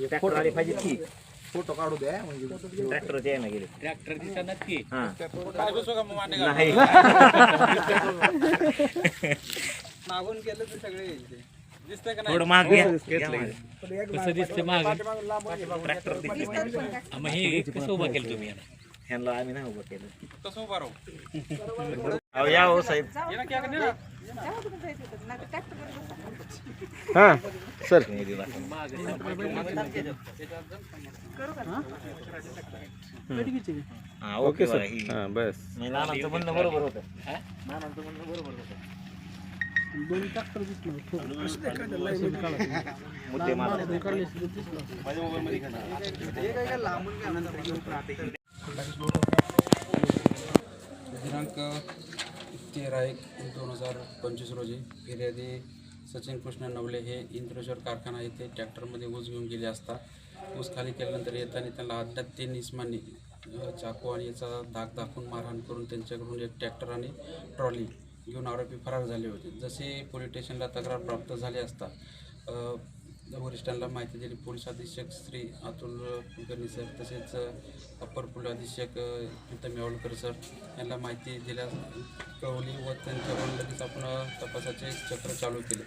Tractor आली पाहिजे की फोटो काढू द्या म्हणजे ट्रॅक्टरचे आहे ना गेले. ट्रॅक्टर दिसणार की हा नाही. मागून केलं तर सगळे ते. दिसतंय का थोडं माग. कसं दिसतंय माग. ट्रॅक्टर दिसते मग. हे कसं उभं केलं तुम्ही याला? ह्यांना आम्ही नाही उभं केलं. कसं उभा राहू. अहो या हो साहेब. हा सर. हा ओके सर. हा बस. नाही नानांचं म्हणणं बरोबर होतं. नानांचं म्हणणं बरोबर होतं. मुद्दे मारा दिनांक तेरा एक दोन हजार पंचवीस रोजी फिर्यादी सचिन कृष्ण नवले हे इंद्रेश्वर कारखाना येथे ट्रॅक्टरमध्ये ऊस घेऊन गेले असता ऊस खाली केल्यानंतर येताना त्यांना अड्ड्यात तीन निस्माने चाकू आणि याचा दाग दाखवून मारहाण करून त्यांच्याकडून एक ट्रॅक्टर आणि ट्रॉली घेऊन आरोपी फरार झाले होते. जसे पोलीस स्टेशनला तक्रार प्राप्त झाली असता वरिष्ठांना माहिती दिली पोलीस अधीक्षक श्री अतुल कुलकर्णी सर तसेच अप्पर पोलीस अधीक्षक प्रीतम यावलकर सर यांना माहिती दिल्या कळवली व त्यांच्याकडून लगेच आपण तपासाचे चक्र चालू केले.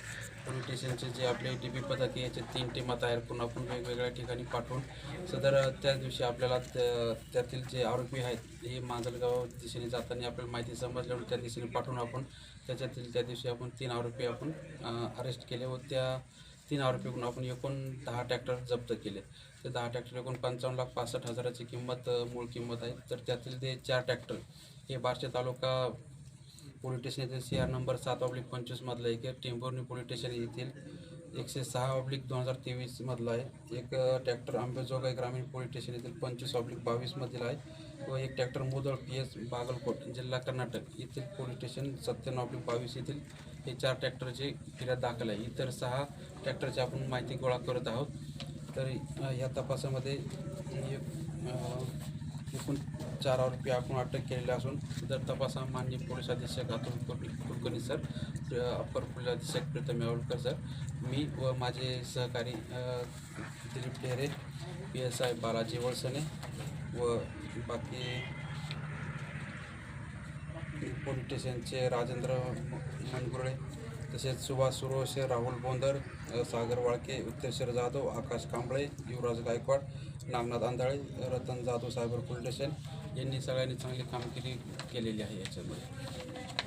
पोलीस स्टेशनचे जे आपले डी पी पथक याचे तीन टीमा तयार करून आपण वेगवेगळ्या ठिकाणी पाठवून सदर त्या त्याच दिवशी आपल्याला त्या- त्यातील जे आरोपी आहेत हे मांजलगाव दिशेने जाताना आपल्याला माहिती समजल्यावर त्या दिशेने पाठवून आपण त्याच्यातील त्या दिवशी आपण तीन आरोपी आपण अरेस्ट केले व त्या तीन आरोपीकडून आपण एकूण दहा ट्रॅक्टर जप्त केले ते दहा ट्रॅक्टर एकूण पंचावन्न लाख पासष्ट हजाराची किंमत मूळ किंमत आहे. तर त्यातील ते चार ट्रॅक्टर हे बार्शी तालुका पोलीस स्टेशन येथील सी आर नंबर सात ऑब्लिक पंचवीसमधलं एक आहे. टेंभुर्णी पोलीस स्टेशन येथील एकशे सहा ऑब्लिक दोन हजार तेवीसमधलं आहे. एक ट्रॅक्टर आंबेजोगाई ग्रामीण पोलीस स्टेशन येथील पंचवीस ऑब्लिक बावीसमधील आहे व एक tractor Mudal P S Bagalkot जिल्हा कर्नाटक येथील पोलीस स्टेशन सत्त्याण्णव ऑब्लिक बावीस येथील हे चार ट्रॅक्टरचे फिर्यात दाखल आहे. इतर सहा ट्रॅक्टरची आपण माहिती गोळा करत आहोत. तर ह्या तपासामध्ये एकूण चार आरोपी आपण अटक केलेले असून तर तपासा मान्य माननीय पोलीस अधीक्षक Atul Kulkarni sir upper police अधीक्षक प्रीतम यावळकर सर मी व माझे सहकारी Dilip Dhere P S I Balaji Valasne व बाकी पोलीस स्टेशनचे राजेंद्र मनगुरळे तसेच Subhash Suroshe Rahul Bondar Sagar Walke Utteshwar Jadhav Akash Kamble Yuvraj Gaikwad Nagnath Andhale Ratan Jadhav cyber police station यांनी सगळ्यांनी चांगली कामगिरी केलेली आहे याच्यामध्ये.